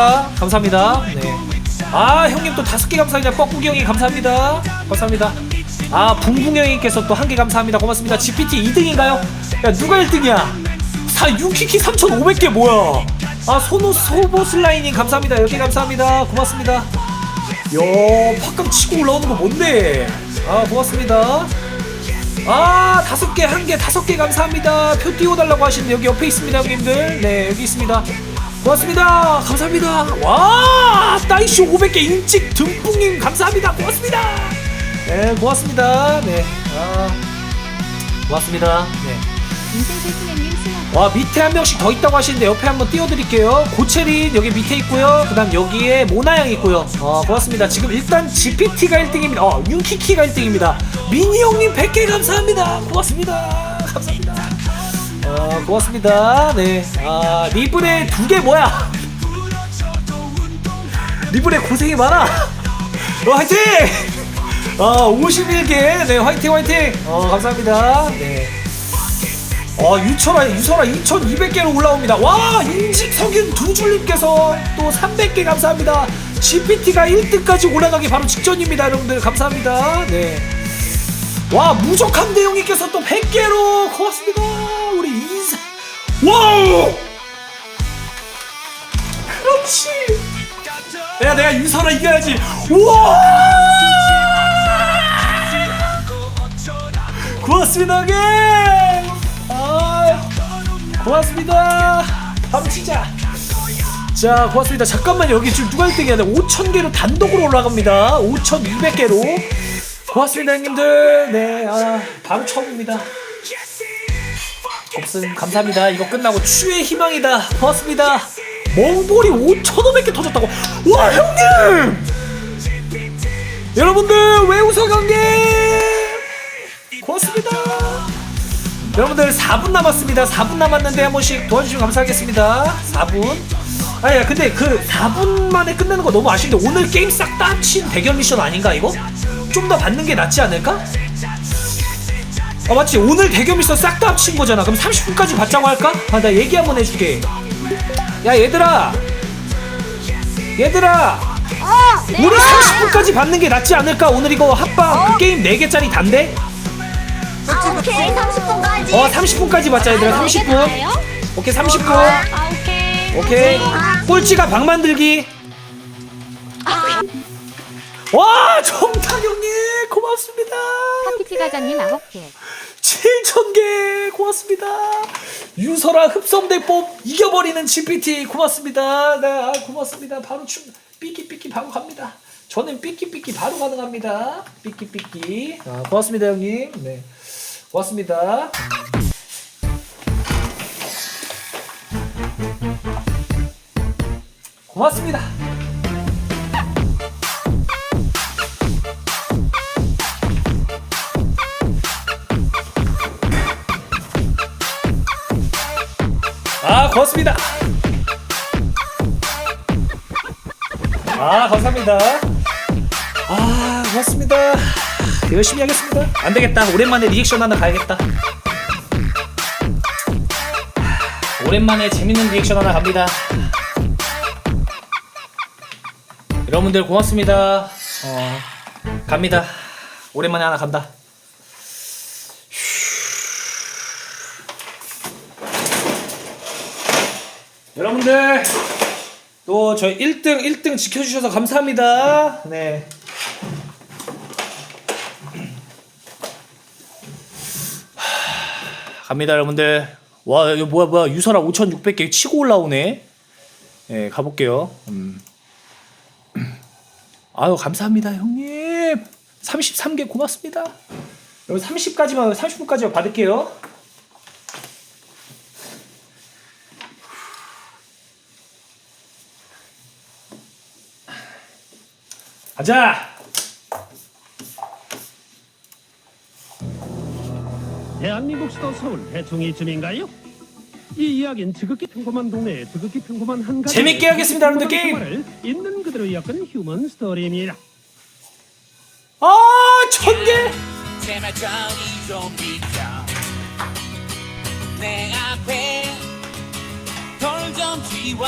아, 감사합니다. 네. 아 형님 또 다섯 개 감사합니다. 뻐꾸기 형이 감사합니다. 감사합니다. 아 붕붕 형님께서 또 한 개 감사합니다. 고맙습니다. GPT 2등인가요? 야 누가 1등이야? 사 유키키 3,500개 뭐야? 아 소노 소보슬라이님 감사합니다. 10개 감사합니다. 고맙습니다. 야 팍강 치고 올라오는 거 뭔데? 아 고맙습니다. 아 다섯 개 한 개 다섯 개 감사합니다 표 띄워달라고 하시는데 여기 옆에 있습니다 형님들 네 여기 있습니다 고맙습니다. 감사합니다. 와 따이쇼 500개 인찍 듬뿡님 감사합니다. 고맙습니다. 네 고맙습니다. 고맙습니다. 네. 인생 실수맨님 수고. 와 밑에 한 명씩 더 있다고 하시는데 옆에 한번 띄워드릴게요. 고체린 여기 밑에 있고요. 그 다음 여기에 모나양 있고요. 어 고맙습니다. 지금 일단 GPT가 1등입니다. 어 윤키키가 1등입니다. 미니 형님 100개 감사합니다. 고맙습니다. 감사합니다 어 고맙습니다 네 아 리블의 두개 뭐야 리블의 고생이 많아 어 화이팅 어 51개 네 화이팅 화이팅 어 감사합니다 네 어, 유철아, 유설아 2200개로 올라옵니다. 와, 인직석인 두 줄님께서 또 300개 감사합니다. GPT가 1등까지 올라가기 바로 직전입니다, 여러분들. 감사합니다. 네. 와, 무적한 대용님께서 또 100개로 고맙습니다. 그렇지. 내가, 내가 유설아 이겨야지. 우와! 고맙습니다, 형님! 아, 고맙습니다. 바로 치자. 자, 고맙습니다. 잠깐만 여기 지금 누가 1등이야? 5,000개로 단독으로 올라갑니다. 5,200개로. 고맙습니다, 형님들. 네, 아, 바로 처음입니다. 곱슨 감사합니다. 이거 끝나고 추의 희망이다. 고맙습니다. 몽골이 5,500개 터졌다고. 와, 형님! 여러분들 왜 웃어, 형님? 고맙습니다. 여러분들 4분 남았습니다. 4분 남았는데 한 번씩 도와주시면 감사하겠습니다. 4분. 아니야 근데 그 4분 만에 끝내는 거 너무 아쉬운데 오늘 게임 싹다 합친 대결 미션 아닌가 이거? 좀 더 받는 게 낫지 않을까? 아 맞지 오늘 미션 싹다 합친 거잖아 그럼 30분까지 받자고 할까? 아 나 얘기 한번 해줄게 야 얘들아 얘들아 어, 네. 우리 30분까지 받는 게 낫지 않을까? 오늘 이거 합방 그 게임 4개짜리 단데? 아, 오케이. 30분까지. 어 30분까지 받자 얘들아 30분 오케이 30분 아, 오케이. 오케이 꼴찌가 방 만들기 아, 와 고맙습니다 파티티 과장님 9개. 7,000개. 고맙습니다. 유설아 흡성대법 이겨버리는 GPT 고맙습니다. 네 아, 고맙습니다. 바로 춤 삐끼삐끼 바로 갑니다. 저는 삐끼삐끼 바로 가능합니다. 삐끼삐끼. 아, 고맙습니다 형님. 네 고맙습니다. 고맙습니다 아 고맙습니다. 아 감사합니다. 아 고맙습니다. 열심히 하겠습니다. 안 되겠다. 오랜만에 리액션 하나 가야겠다. 오랜만에 재밌는 리액션 하나 갑니다. 여러분들 고맙습니다. 어 갑니다. 오랜만에 하나 간다 여러분들 또 저희 1등 1등 지켜주셔서 감사합니다. 네. 하, 갑니다 여러분들. 와 이거 뭐야 뭐야 유설아 5,600개 치고 올라오네. 네 가볼게요. 음. 아유 감사합니다 형님. 33개 고맙습니다. 여러분 30까지만 30분까지만 받을게요. 가자. 대한민국 수도 서울 대충 이쯤인가요? 이 이야기는 지극히 평범한 동네에 지극히 평범한 한 가지 재밌게 하겠습니다, 여러분들, 게임. 있는 그대로 엮은 휴먼 스토리입니다. 아, 천 개. 제발 저리 좀 비켜 내 앞에 돌 좀 지워